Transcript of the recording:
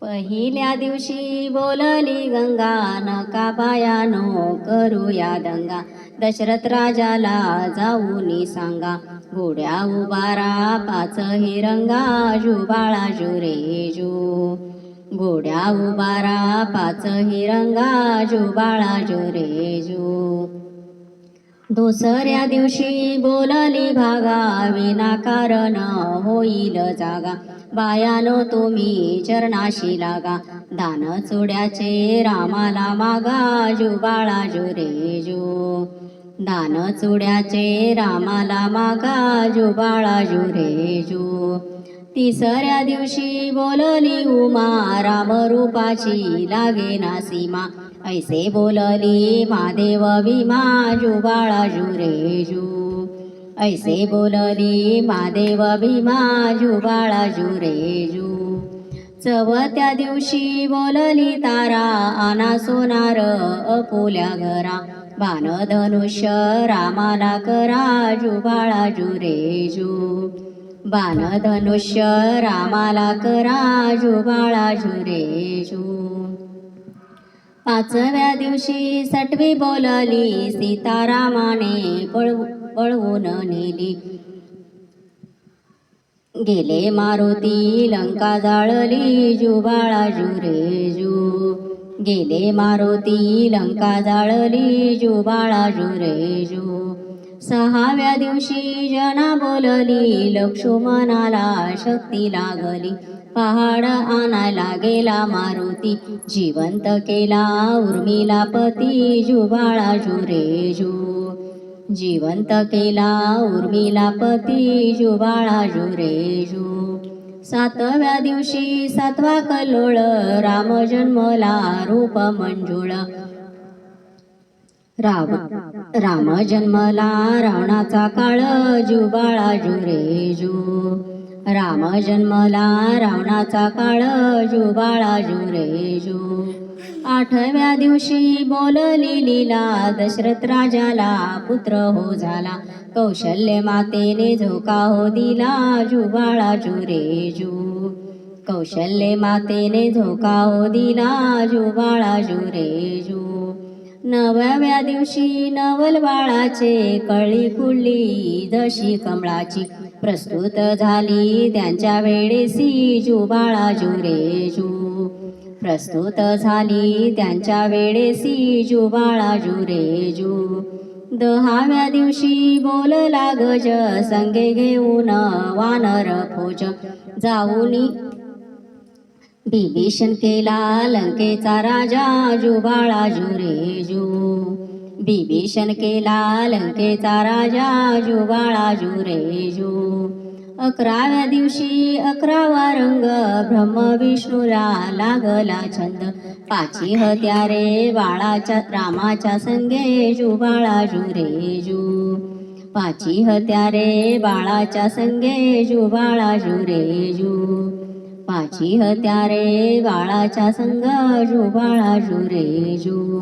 पहिल्या दिवशी बोलली गंगा नका बायानो करूया दंगा. दशरथ राजाला जाऊनी सांगा घोड्या उबारा पाच हिरंगा जुबाळा जुरे जू. घोड्या उबारा पाच हिरंगा जुबाळा जुरे जू. दुसऱ्या दिवशी बोलली भागा विनाकारण होईल जागा. बायानो तुम्ही चरणाशी लागा. दान चुड्याचे रामाला मागा जुबाळा जुरे जू दान चुड्याचे रामाला मागा जुबाळा जुरे जू तिसऱ्या दिवशी बोलली उमा रामरूपाची लागे ना सीमा. ऐसे बोलली महादेव भीमा जुबाळा रेजू ऐसे बोलली महादेव भीमा जुबाळा रेजू जू चवथ्या दिवशी बोलली तारा आना सोनार अपुल्या घरा. बाण धनुष्य रामाला करा जुबाळा रेजू बाणधनुष्य बाण धनुष्य रामाला करा जुबाळा रेजू पाचव्या दिवशी सटवी बोलली सीतारामाने पळवून नेली. गेले मारुती लंका जाळली जुबाळा जुरे जू गेले मारुती लंका जाळली जुबाळा जुरे जू सहाव्या दिवशी जना बोलली लक्ष्मणाला शक्ती लागली. पहाड आणायला गेला मारुती. जिवंत केला उर्मिला पती जुबाळा जुरे जू जिवंत केला उर्मिला पती जुबाळा जुरे जू सातव्या दिवशी सातवा कलोळ राम जन्मला रूप मंजुळ. राम राम जन्मला रावणाचा काळ जुबाळा जुरे जू राम जन्मला रावणाचा काळ जुबाळा बाळा जू आठव्या दिवशी बोलली लीला दशरथ राजाला पुत्र हो झाला. कौशल्य मातेने झोका हो दिला जुबाळा बाळा जू कौशल्य मातेने झोका हो दिला जुबाळा रे जू नवव्या दिवशी नवल बाळाचे कळी कुळली जशी कमळाची प्रस्तुत झाली त्यांच्या वेळेसी जुबाळा बाळा जू प्रस्तुत झाली त्यांच्या वेळेसी जुबाळा बाळा जू दहाव्या दिवशी बोलला गज संगे घेऊन वानर फौज जाऊनी बिभीषण केला लंकेचा राजा जुबाळा रे जू बिभीषण केला लंकेचा राजा जुबाळा जुरे जू अकराव्या दिवशी अकरावा रंग ब्रह्म विष्णूला लागला छंद. पाची हत्यारे बाळाच्या रामाच्या संगे जुबाळा जुरे रेजू पाची हत्यारे बाळाच्या संगे जुबाळा जुरे रेजू पाची हत्यारे बाळाच्या संग जुबाळा जुरे जू